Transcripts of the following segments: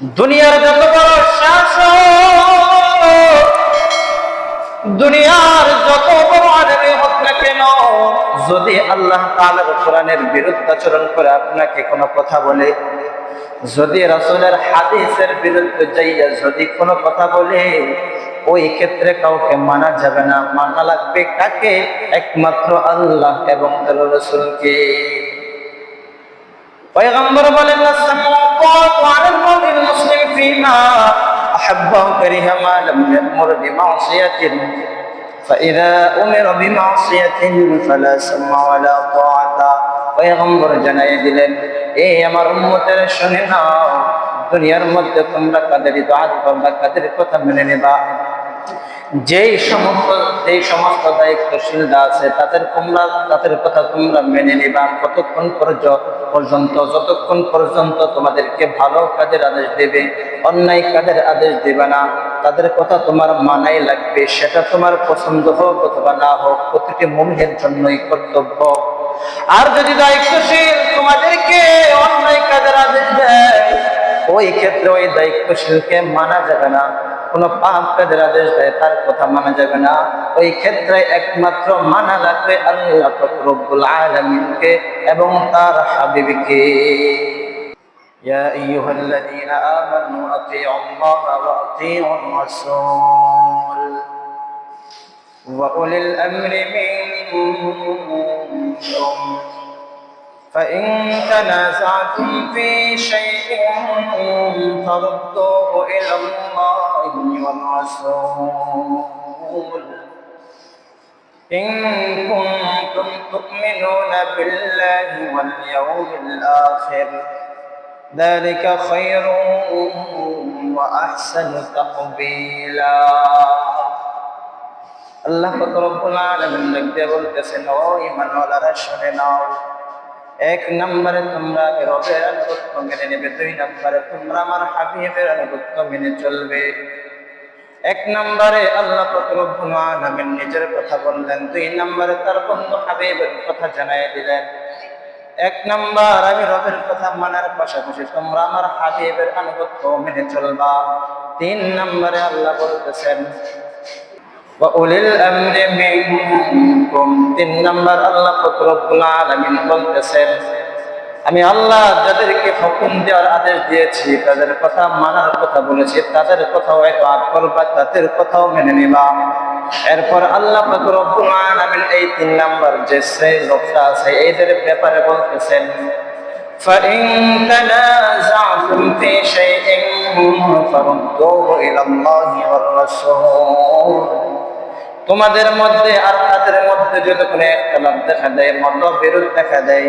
দুনিয়ার যত বড় শাসক, দুনিয়ার যত বড় আলমী হোক না কেন, যদি আল্লাহ তাআলার কোরআনের বিরুদ্ধাচরণ করে আপনাকে কোনো কথা বলে, যদি রাসূলের হাদিসের বিরুদ্ধে যাইয়া যদি কোনো কথা বলে, ওই ক্ষেত্রে কাউকে মানা যাবে না। মানা লাগবে কাকে? একমাত্র আল্লাহ এবং তার রসুলকে। পয়গম্বর বলেন وعلى المؤمن المسلم فيما أحب وكره ما لم يأمر بمعصية فإذا أمر بمعصية فلا سمع ولا طاعة পয়গম্বর জানাই দিলেন এই আমার উম্মতের শুনে নাও দুনিয়ার মধ্যে তোমরা কাদের ইতাআত করবা কাদের কথা মেনে নেবা যেই সমস্ত যেই সমস্ত দায়িত্বশীলরা আছে, তাদের তোমরা, তাদের কথা তোমরা মেনে নিবা। কতক্ষণ পর্য- পর্যন্ত, যতক্ষণ পর্যন্ত তোমাদেরকে ভালো কাজের আদেশ দেবে, অন্যায় কাজের আদেশ দেবে না, তাদের কথা তোমার মানাই লাগবে। সেটা তোমার পছন্দ হোক অথবা না হোক, প্রতিটি মমিনের জন্যই কর্তব্য। আর যদি দায়িত্বশীল তোমাদেরকে অন্যায় কাজের আদেশ দেয়, ওই ক্ষেত্রে ওই দায়িত্বশীলকে মানা যাবে না। কোন পাপ কাজের আদেশ দেয় তার কথা মানা যাবে না ওই ক্ষেত্রে একমাত্র মানা লাগবে আল্লাহ রব্বুল আলমিনকে এবং তার হাবিবকে يا أيها الذين آمنوا أطيعوا الله وأطيعوا الرسول وأولي الأمر منكم فإن تنازعتم في شيء فردوه إلى الله والرسول إن كنتم تؤمنون بالله واليوم الآخر ذلك خير وأحسن تقبيلا আল্লাহ রব্বুল আলামিন দেখতে বলতেছেন ও ঈমানওয়ালারা শুনে নাও এক নম্বরে তোমরা রবের আনুগত্য মেনে নেবে, দুই নম্বরে তোমরা আমার হাবিবের আনুগত্য মেনে চলবে। এক নম্বরে আল্লাহ রব্বুল আলামিন নিজের কথা বললেন, দুই নম্বরে তার বন্ধু হাবিবের কথা জানাই দিলেন। এক নম্বর, আমি রবের কথা মানার পাশাপাশি তোমরা আমার হাবিবের আনুগত্য মেনে চলবা। তিন নম্বরে আল্লাহ বলতেছেন وأولي الأمر منكم তিন নম্বর আল্লাহ রব্বুল আলামিন বলতেছেন আমি আল্লাহ যাদেরকে হুকুম দেওয়ার আদেশ দিয়েছি তাদের কথা মানার কথা বলেছি তাদের কথাও আদ করবা তাদের কথাও মেনে নিবা এরপর আল্লাহ পাক রব্বুল আলামিন এই তিন নম্বর যে শ্রেণীর লোকটা আছে এদের ব্যাপারে বলতেছেন فإن تنازعتم في شيء فردوه إلى الله والرسول তোমাদের মধ্যে আর তাদের মধ্যে যদি কোনো একটা লাভ দেখা দেয় মতবিরোধ দেখা দেয়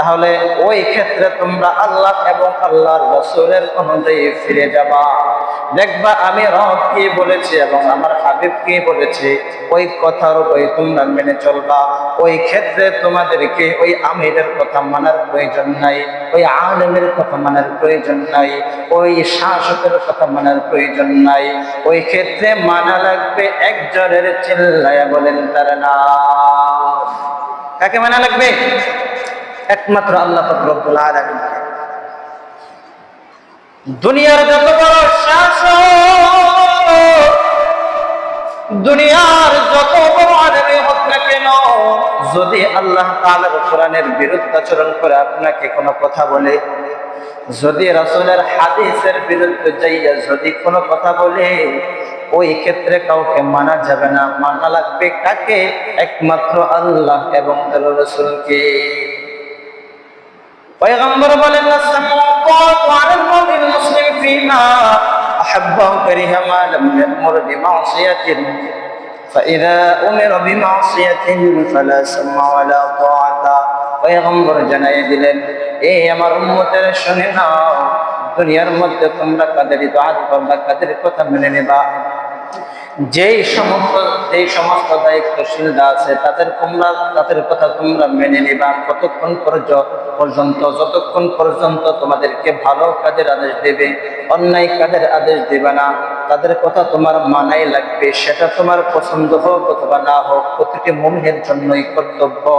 তাহলে ওই ক্ষেত্রে তোমরা আল্লাহ এবং আল্লাহর রসুলের অনুযায়ী ফিরে যাবা। দেখবা আমি রব কি বলেছি এবং আমার হাবিব কি বলেছি, ওই কথার ওই তোমরা মেনে চলবা। ওই ক্ষেত্রে তোমাদেরকে ওই আমিরের কথা মানার প্রয়োজন নাই, ওই আলেমের কথা মানার প্রয়োজন নাই, ওই শাসকের কথা মানার প্রয়োজন নাই। ওই ক্ষেত্রে মানা লাগবে একজনের চিল্লায়া বলেন তারা না কাকে মানা লাগবে? একমাত্র আল্লাহ রব্বুল আলামিনকে দুনিয়ার যত বড় শাসক, দুনিয়ার যত যদি আল্লাহ কোরআনের বিরুদ্ধাচরণ করে আপনাকে কোনো কথা বলে, যদি রাসূলের হাদিসের বিরুদ্ধে যাইয়া যদি কোনো কথা বলে, ওই ক্ষেত্রে কাউকে মানা যাবে না। মানা লাগবে কাকে? একমাত্র আল্লাহ এবং রসুলকে। পয়গম্বর বলেন وعلى المؤمن المسلم فيما أحب وكره ما لم يأمر بمعصية فإذا أمر بمعصية فلا سمع ولا طاعة পয়গম্বর জানাই দিলেন এই আমার উম্মতের শুনে নাও দুনিয়ার মধ্যে তোমরা কাদের ইতাআত করবা কাদের কথা মেনে নেবা যেই সমস্ত যেই সমস্ত দায়িত্বশীলরা আছে, তাদের তোমরা, তাদের কথা তোমরা মেনে নিবা। কতক্ষণ পর্য- পর্যন্ত, যতক্ষণ পর্যন্ত তোমাদেরকে ভালো কাজের আদেশ দেবে, অন্যায় কাজের আদেশ দেবে না, তাদের কথা তোমার মানাই লাগবে, সেটা তোমার পছন্দ হোক অথবা না হোক, প্রতিটি মমিনের জন্যই কর্তব্য।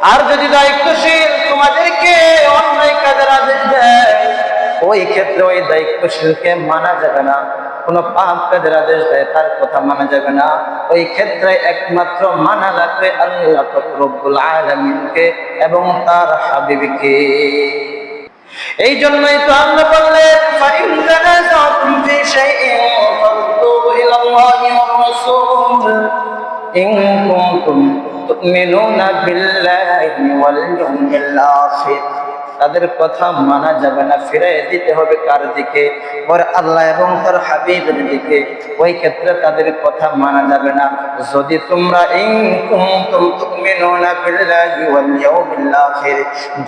আর যদি দায়িত্বশীল তোমাদেরকে অন্যায় কাজের আদেশ দেয়, ওই ক্ষেত্রে ওই দায়িত্বশীলকে মানা যাবে না। কোনো পাপ কাজের আদেশ দেয়, তার কথা মানা যাবে না। ওই ক্ষেত্রে একমাত্র মানা লাগবে আল্লাহ রব্বুল আলমিনকে এবং তার হাবিবকে। এই জন্যই তো আমরা বললেন, ফাইন তানাজাতুম ফি শাইইন ফারুদ্দুহু ইলা আল্লাহি তুমিনুনা বিল্লাহি ওয়াল ইয়াউমিল আখির। তাদের কথা মানা যাবে না ফিরে দিতে হবে কার দিকে? ওর আল্লাহ এবং তার হাবিবের দিকে। ওই ক্ষেত্রে তাদের কথা মানা যাবে না। যদি তোমরা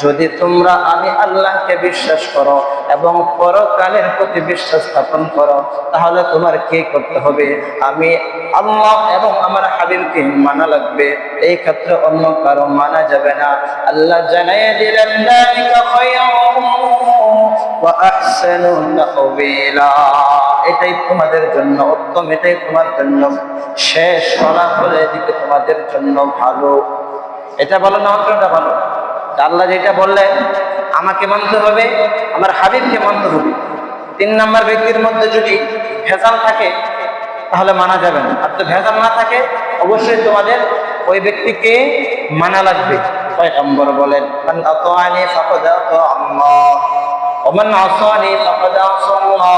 যদি তোমরা আমি আল্লাহকে বিশ্বাস করো এবং পরকালের প্রতি বিশ্বাস স্থাপন করো, তাহলে তোমার কি করতে হবে? আমি আল্লাহ এবং আমার হাবিবকে মানা লাগবে। এই ক্ষেত্রে অন্য কারও মানা যাবে না। আল্লাহ জানাই দিলেন এটাই তোমাদের জন্য উত্তম, এটাই তোমার জন্য শেষ ফলাফল, এদিকে তোমাদের জন্য ভালো। এটা বলো না অন্যটা ভালো আল্লাহ যেটা বললেন, আমাকে মানতে হবে, আমার হাবিবকে মানতে হবে। তিন নাম্বার ব্যক্তির মধ্যে যদি ভেজাল থাকে তাহলে মানা যাবে না। আর তো ভেজাল না থাকে, অবশ্যই তোমাদের ওই ব্যক্তিকে মানা লাগবে। পয়গম্বর বলেন, মান আতানি ফাকাদ আল্লাহ। ওয়া আসানি ফাকাদ আসাল্লাহ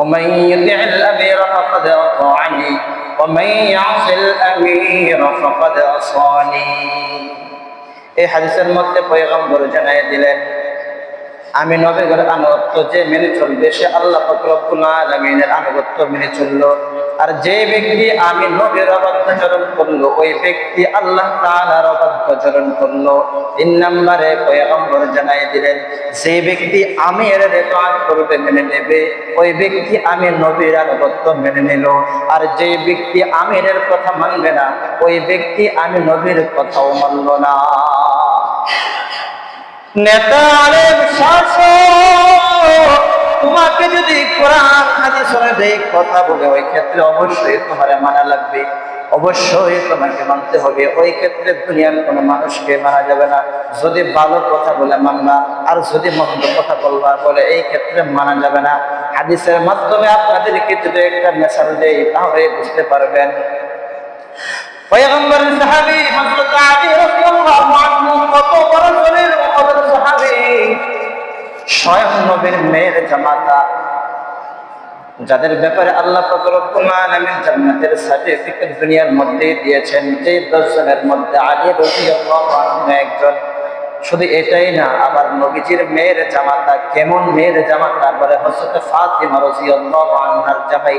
আল আমির আতানি আমির আসানি এই হাদিসের মধ্যে পয়গম্বর জানাই দিলেন আমি নবীগর আনুগত্য যে মেনে চলবে, সে আল্লাহ আলমিনের আনুগত্য মেনে চলল। আর যে ব্যক্তি আমি নবীর অবাধ্যচরণ করল, ওই ব্যক্তি আল্লাহ তাআলার অবাধ্যচরণ করল। তিন নম্বরে পয়গম্বর জানাই দিলেন, যে ব্যক্তি আমি এর রেকর্ড করবে মেনে নেবে, ওই ব্যক্তি আমি নবীর আনুগত্য মেনে নিল। আর যে ব্যক্তি আমিরের কথা মানবে না, ওই ব্যক্তি আমি নবীর কথাও মানল না। নেতা তোমাকে যদি কোরআন, হাদিস অনুযায়ী কথা বলে, ওই ক্ষেত্রে অবশ্যই তোমার মানা লাগবে। অবশ্যই তোমাকে মানতে হবে। ওই ক্ষেত্রে দুনিয়ার কোনো মানুষকে মানা যাবে না। যদি ভালো কথা বলে মানবা, আর যদি মন্দ কথা বলবা, বলে এই ক্ষেত্রে মানা যাবে না। হাদিসের মাধ্যমে আপনাদেরকে যদি একটা মেসাল দেয় তাহলে বুঝতে পারবেন পয়গম্বর সাহাবী হযরত আলী রাদিয়াল্লাহু আনহু কত বড় সাহাবী। স্বয়ং নবীর মেয়ের জামাতা। যাদের ব্যাপারে আল্লাহ পাক রব্বুল আলামিন জান্নাতের সার্টিফিকেট দুনিয়ার মধ্যে দিয়েছেন, যে দশজনের মধ্যে আলী রাদিয়াল্লাহু আনহু একজন। শুধু এটাই না আবার নবীজির মেয়ের জামাতা, কেমন মেয়ের জামাতা? বলে হযরত ফাতিমা রাদিয়াল্লাহু আনহার জামাই।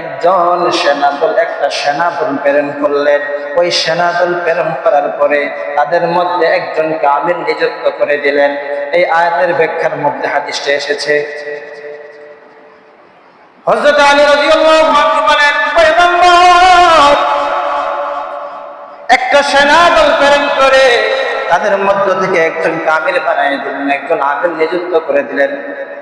একজন সেনাদল, একটা সেনাদল প্রেরণ করলেন। ওই সেনাদল প্রেরণ করার পরে তাদের মধ্যে একজনকে আমির নিযুক্ত করে দিলেন। এই আয়াতের ব্যাখ্যার মধ্যে হাদিসটা এসেছে। আলী একটা সেনাদল প্রেরণ করে তাদের মধ্য থেকে একজন কামিল বানিয়ে দিলেন, একজন আমির নিযুক্ত করে দিলেন।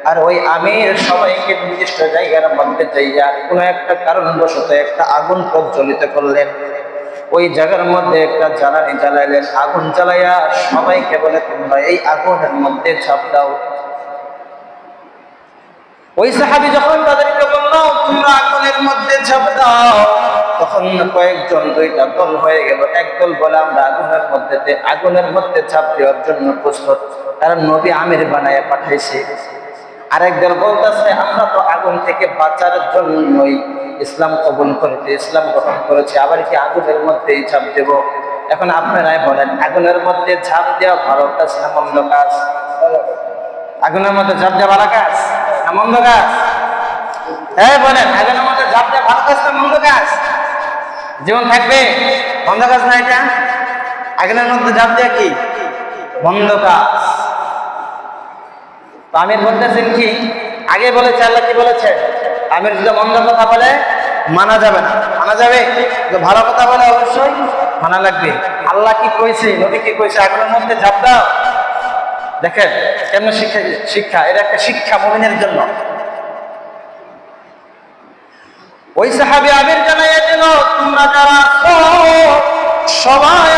আর ওই আমির সবাইকে নির্দিষ্ট জায়গার মধ্যে যাইয়া কোনো একটা কারণবশত একটা আগুন প্রজ্বলিত করলেন। ওই জায়গার মধ্যে একটা জ্বালানি জ্বালাইলেন। আগুন জ্বালাইয়া সবাইকে বলে, তোমরা এই আগুনের মধ্যে ঝাঁপ দাও। ওই সাহাবি যখন তাদেরকে বলল, তোমরা আগুনের মধ্যে ঝাঁপ দাও, তখন কয়েকজন দুইটা দল হয়ে গেল। একদল বলে, আমরা আগুনের মধ্যে আগুনের মধ্যে ঝাঁপ দেওয়ার জন্য প্রস্তুত। কারণ নবী আমির বানায় পাঠাইছে। আরেক দল বলতেছে, আমরা তো আগুন থেকে বাঁচার জন্যই ইসলাম কবুল করেছি, ইসলাম গ্রহণ করেছি, আবার কি আগুনের মধ্যেই ঝাঁপ দেব? এখন আপনারাই বলেন, আগুনের মধ্যে ঝাঁপ দেওয়া ভালো কাজ না কাজ? আগুনের মধ্যে ঝাঁপ দেওয়া ভালো কাজ না কাজ? হ্যাঁ বলেন, আগুনের মধ্যে ঝাঁপ দেওয়া ভালো কাজ না মন্দ কাজ? জীবন থাকবে? মন্দ কাজ না এটা? আগুনের মধ্যে ঝাঁপ দেওয়া কি? মন্দ কাজ। তো আমির বলতেছেন কি? আগে বলেছে, আল্লাহ কি বলেছে? আমির যদি মন্দ কথা বলে, মানা যাবে না। মানা যাবে? ভালো কথা বলে, অবশ্যই মানা লাগবে। আল্লাহ কি কইছে? নবী কি কইছে? আগুনের মধ্যে ঝাঁপ দাও। দেখেন, কেমন শিক্ষা শিক্ষা? এটা একটা শিক্ষা মুমিনের জন্য। ওই সাহাবি আবির জানাইয়া দিল, তোমরা যারা সবাই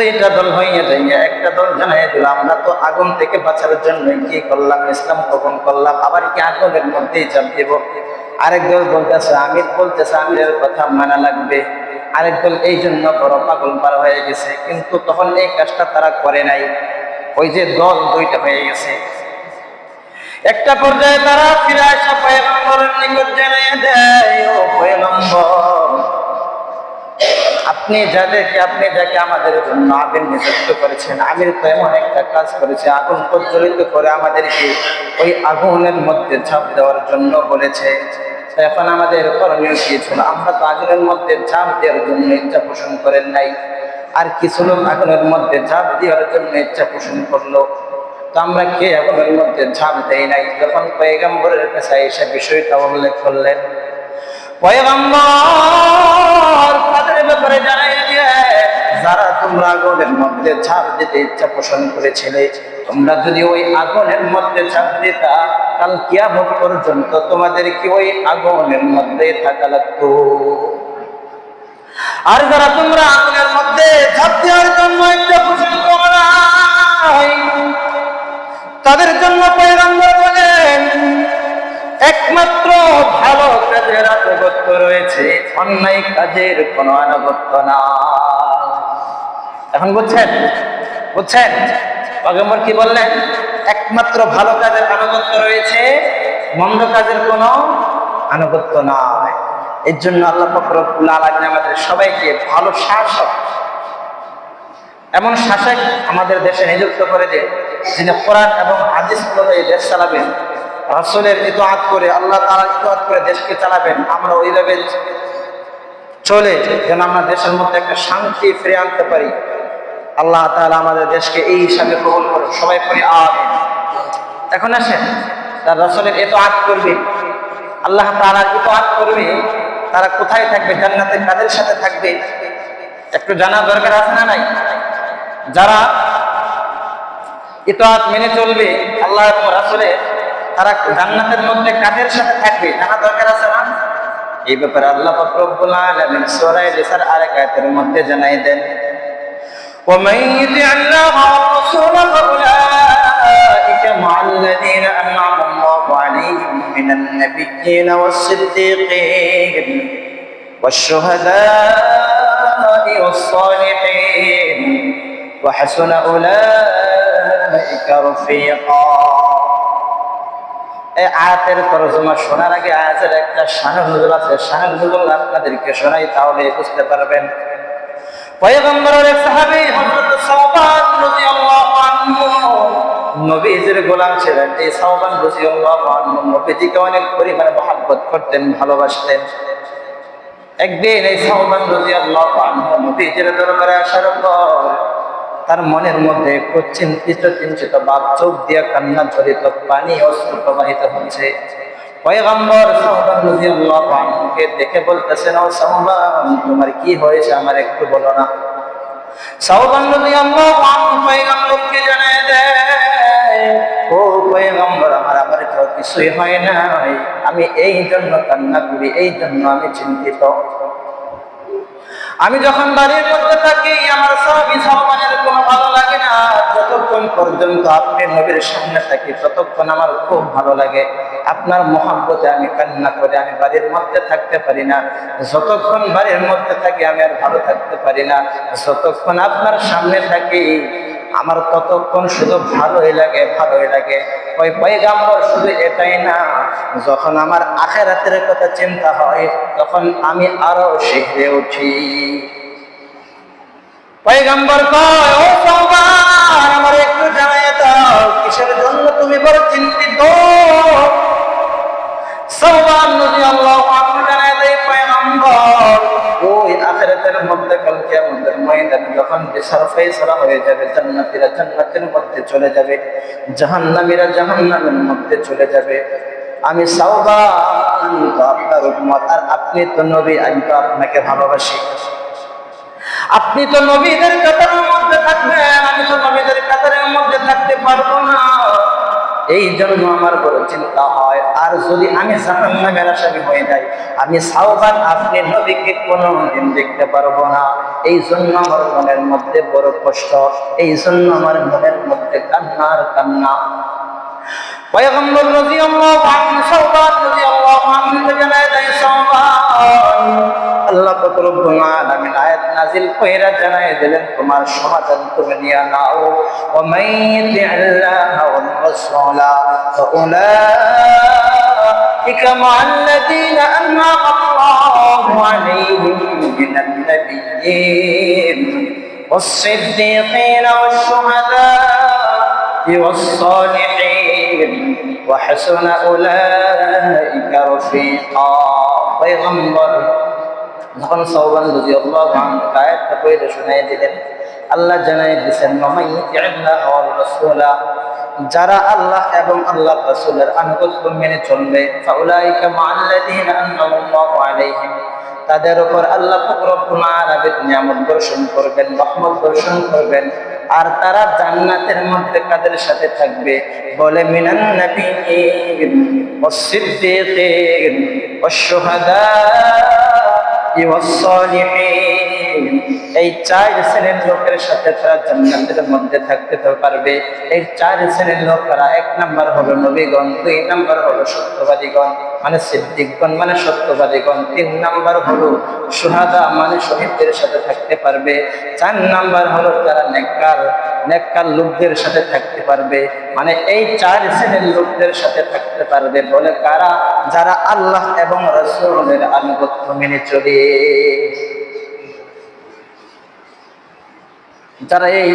দুইটা দল হইয়া যাইয়া, একটা দল জানাই দিল, আমরা তো আগুন থেকে বাঁচার জন্য কি করলাম, ইসলাম কখন করলাম, আবার কি আগুনের মধ্যেই চাপ দেব? আরেক দল বলতেছে, আমির বলতেছে, আমিরের কথা মানা লাগবে। আরেক দল, এই জন্য বড় পাগল পার হয়ে গেছে, কিন্তু তখন এই কাজটা তারা করে নাই। ওই যে দল দুইটা হয়ে গেছে। একটা পর্যায়ে তারা ফিরে আসা, পয়গম্বরের নিকট জানিয়ে দেয়, ও পয়গম্বর আপনি যাদেরকে, আপনি যাকে আমাদের জন্য আগুন নিযুক্ত করেছেন আমির তো এমন একটা কাজ করেছে, আগুন প্রজ্বলিত করে আমাদেরকে ওই আগুনের মধ্যে ঝাঁপ দেওয়ার জন্য বলেছে। এখন আমাদের করণীয় কি ছিল? আমরা তো আগুনের মধ্যে ঝাঁপ দেওয়ার জন্য ইচ্ছা পোষণ করেন নাই। আর কিছু লোক আগুনের মধ্যে ঝাঁপ দেওয়ার জন্য ইচ্ছা পোষণ করল। তো আমরা কে আগুনের মধ্যে ঝাঁপ দেই নাই? যখন পয়গম্বরের কাছে এসে বিষয়টা উল্লেখ করলেন যারা তোমরা আগুনের মধ্যে ঝাঁপ দিতে ইচ্ছা পোষণ করেছিলে, তোমরা যদি ওই আগুনের মধ্যে ঝাঁপ দিতা, কাল কিয়ামত পর্যন্ত তোমাদের কি ওই আগুনের মধ্যে থাকা লাগতো? আর যারা তোমরা আগুনের মধ্যে ঝাঁপ দেওয়ার জন্য ইচ্ছা পোষণ করো তাদের জন্য পয়গম্বর বলেন একমাত্র ভালো কাজের আনুগত্য রয়েছে, অন্যায় কাজের কোনো আনুগত্য না। এখন বুঝছেন? বুঝছেন? পয়গম্বর কি বললেন? একমাত্র ভালো কাজের আনুগত্য রয়েছে, মন্দ কাজের কোনো আনুগত্য নয় এর জন্য আল্লাহ ফকরুল আলমিন আমাদের সবাইকে ভালো শাসক, এমন শাসক আমাদের দেশে নিযুক্ত করে যে যিনি কোরআন এবং হাদিস অনুযায়ী দেশ চালাবেন। রাসূলের ইতোয়াত করে, আল্লাহ তাআলা ইতোয়াত করে দেশকে চালাবেন, আমরা ওইভাবে চলে যেন আমরা দেশের মধ্যে একটা শান্তি ফিরে আনতে পারি। আল্লাহ তাআলা আমাদের দেশকে এই হিসাবে কবুল করে সবাই পড়ি, আমিন। এখন আসেন, তার রাসূলের ইতোয়াত করবে। আল্লাহ তাআলার ইতোয়াত করবে, তারা কোথায় থাকবে, জান্নাতে কাদের সাথে থাকবে, একটু জানা দরকার আছে না নাই? যারা ইতাত মেনে চলবে, আল্লাহ এবং রাসূলের তারা জান্নাতের মধ্যে কাদের সাথে থাকবে জানা দরকার আছে না এই ব্যাপারে আল্লাহ পাক রব্বুল আলামিন সূরা নিসার আরেক আয়াতের মধ্যে জানাই দেন ومن يطع الله والرسول فأولئك مع الذين أنعم الله عليهم من النبيين والصديقين والشهداء والصالحين وحسن أولئك رفيقا আয়াতের তরজমা শোনার আগে আয়াতের একটা শাহ নুজুল আছে। শাহ নুজুল আপনাদেরকে শোনাই, তাহলে বুঝতে পারবেন। ভালোবাসতেন। একদিন এই সাওবান রাদিয়াল্লাহু আনহু নবীজির দরবারে আসার পর তার মনের মধ্যে একটু চিন্তিত চিন্তিত ভাব, চোখ দিয়ে কান্না ঝরিত পানি অস্ত্র প্রবাহিত হচ্ছে। দেখে বলতেছেন, ও সাওবান তোমার কি হয়েছে? আমার একটু বলো না। আমার কিছুই হয় না আমি এই জন্য কান্না করি, এই জন্য আমি চিন্তিত। আমি যখন বাড়ির মধ্যে থাকি, আমার সবই সমানের কোনো ভালো লাগে না। যতক্ষণ পর্যন্ত আপনি নবীর সামনে থাকি, ততক্ষণ আমার খুব ভালো লাগে। আপনার মহাব্বতে আমি কান্না করে আমি বাড়ির মধ্যে থাকতে পারি না। যতক্ষণ বাড়ির মধ্যে থাকি, আমি আর ভালো থাকতে পারি না। যতক্ষণ আপনার সামনে থাকি আমার ততক্ষণ শুধু ভালোই লাগে ভালোই লাগে। ওই পয়গাম্বর শুধু এটাই না, যখন আমার আখেরাতের কথা চিন্তা হয়, তখন আমি আরও শিখে উঠি। পয়গাম্বর আমার একটু জানাই দাও, কিসের জন্য তুমি বড় চিন্তিত? সবার নদী আল্লাহ জানাই দেয়, পয়গাম্বর জান্নাতের মধ্যে কালকে আমাদের ময়দানে যখন বিচার ফয়সালা হয়ে যাবে, জান্নাতীরা জান্নাতের মধ্যে চলে যাবে, জাহান্নামীরা জাহান্নামের মধ্যে চলে যাবে। আমি আর আপনি তো নবী, আমি তো আপনাকে ভালোবাসি। আপনি তো নবীদের কাতারের মধ্যে থাকবেন, আমি তো নবীদের কাতারের মধ্যে থাকতে পারব না। এই জন্য আমার বড় চিন্তা হয়, আর যদি আমি হয়ে যাই, আমি সাহবান আপনি নবীকে কোনোদিন দেখতে পারব না। এই জন্য আমার মনের মধ্যে বড় কষ্ট, এই জন্য আমার মনের মধ্যে কান্নার কান্না। কইরা জানায় দিলেন তোমার সমাধান তুমি নিয়ে নাও ওয়া মাইয়াতিল্লাহ ওয়ার রাসূলা فأولئك مع الذين أنعم الله عليهم من النبيين والصديقين والشهداء والصالحين وحسن أولئك رفيقا পয়গম্বর যখন সৌবান বুঝি আল্লাহ শুনাই দিলেন। আল্লাহ জানাই দিয়েছেন যারা আল্লাহ এবং আল্লাহ রসুলের আনুগত্য মেনে চলবে তাদের উপর আল্লাহ আলামিন নিয়ামত করবেন, রহমত বর্ষণ করবেন, আর তারা জান্নাতের মধ্যে কাদের সাথে থাকবে। বলে, মিনান ওয়াস-সিদ্দীকিন ওয়াশ-শুহাদা والصالحين. এই চার শ্রেণির লোকের সাথে তারা জান্নাতের মধ্যে থাকতে পারবে। এই চার শ্রেণির লোকেরা এক নাম্বার হলো নবীগণ, দুই নাম্বার হলো সত্যবাদীগণ মানে সিদ্দিকগণ মানে সত্যবাদীগণ, তিন নাম্বার হলো সুহাদা মানে শহীদদের সাথে থাকতে পারবে। চার নাম্বার হলো যারা নেককার নেককার লোকদের সাথে থাকতে পারবে। মানে এই চার শ্রেণির লোকদের সাথে থাকতে পারবে বলে কারা? যারা আল্লাহ এবং রসুলের আনুগত্য মেনে চলে। যারা এই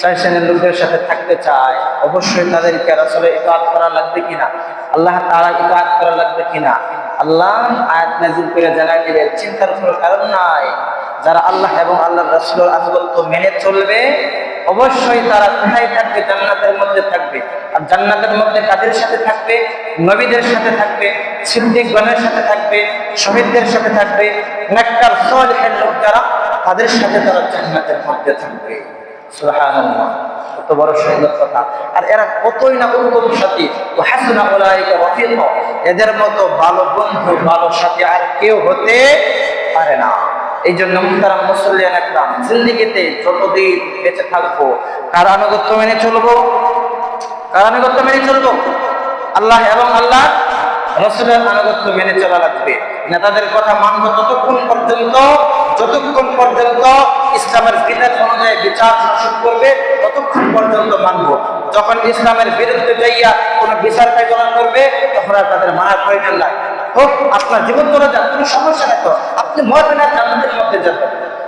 চার শ্রেণির লোকদের সাথে থাকতে চায়, অবশ্যই তাদেরকে আসলে ইতাত করা লাগবে কিনা? আল্লাহ তারা ইতাত করা লাগবে কিনা? আল্লাহ আয়াত নাজিল করে জানাই দিলেন চিন্তার কোনো কারণ নাই। যারা আল্লাহ এবং আল্লাহ রসুলের আনুগত্য মেনে চলবে, অবশ্যই তারা কোথায় থাকবে? জান্নাতের মধ্যে থাকবে। আর জান্নাতের মধ্যে কাদের সাথে থাকবে? নবীদের সাথে থাকবে সিদ্দিকগণের সাথে থাকবে, শহীদদের সাথে থাকবে, নেককার লোক যারা তাদের সাথে তারা জান্নাতের মধ্যে থাকবে। সুবহানাল্লাহ বড় কথা। আর এরা কতই না রফিক এদের মতো ভালো বন্ধু আর কেউ হতে পারে না। এই জন্য যতদিন বেঁচে থাকব কার আনুগত্য মেনে চলবো কার আনুগত্য মেনে চলবো। আল্লাহ এবং আল্লাহ রসুলের আনুগত্য মেনে চলা লাগবে। নেতাদের কথা মানব ততক্ষণ পর্যন্ত, যতক্ষণ পর্যন্ত ইসলামের বিধান অনুযায়ী বিচার শাসন করবে, ততক্ষণ পর্যন্ত মানব। যখন ইসলামের বিরুদ্ধে যাইয়া কোনো বিচার কার্যকর করবে, তখন আর তাদের মানার প্রয়োজন নাই। হোক, আপনার জীবন চলে যাক, কোনো সমস্যা নেই তো। আপনি মরবেন আর জান্নাতের মধ্যে যাবেন।